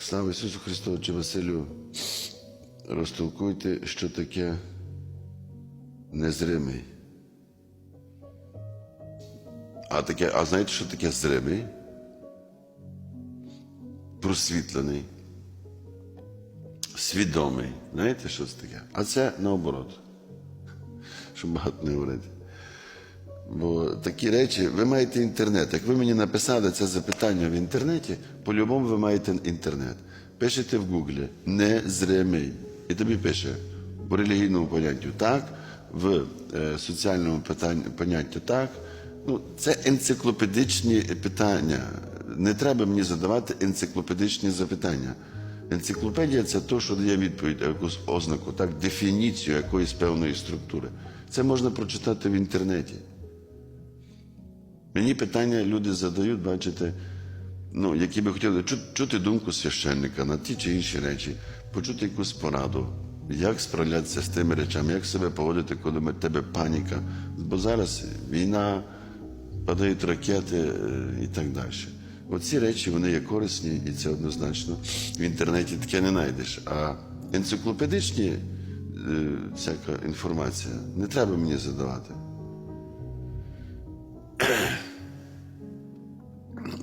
Слава Ісусу Христу, чи Василю, розтолкуйте, що таке незримий. А, таке, а знаєте, що таке зримий? Просвітлений, свідомий. Знаєте, що це таке? А це наоборот. Щоб багато не говорити. Бо такі речі, ви маєте інтернет. Як ви мені написали це запитання в інтернеті, по-любому ви маєте інтернет. Пишете в Гуглі незримий. І тобі пише по релігійному поняттю так, в е, соціальному поняттю так. Ну, це енциклопедичні питання. Не треба мені задавати енциклопедичні запитання. Енциклопедія це то, що дає відповідь, якусь ознаку, так, дефініцію якоїсь певної структури. Це можна прочитати в інтернеті. Мені питання люди задають, бачите, ну, які би хотіли чути думку священника на ті чи інші речі, почути якусь пораду, як справлятися з тими речами, як себе поводити, коли в тебе паніка. Бо зараз війна, падають ракети е, і так далі. Оці речі вони є корисні, і це однозначно в інтернеті таке не знайдеш. А енциклопедичні е, всяка інформація не треба мені задавати.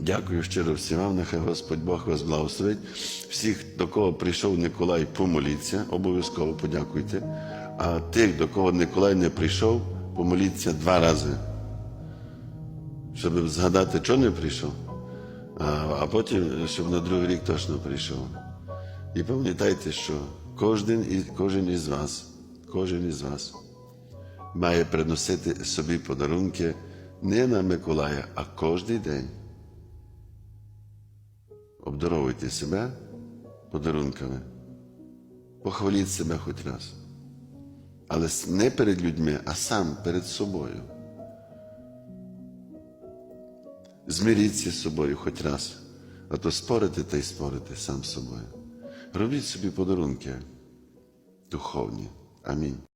Дякую щиро всім. Нехай Господь Бог вас благословить. Всіх, до кого прийшов Николай, помоліться, обов'язково подякуйте. А тих, до кого Николай не прийшов, помоліться два рази, щоб згадати, що не прийшов, а, потім, щоб на другий рік точно прийшов. І пам'ятайте, що кожен, кожен із вас, кожен із вас має приносити собі подарунки не на Миколая, а кожен день. Обдаровуйте себе подарунками. Похваліть себе хоч раз. Але не перед людьми, а сам перед собою. Змиріться з собою хоч раз, а то спорите та й спорите сам собою. Робіть собі подарунки духовні. Амінь.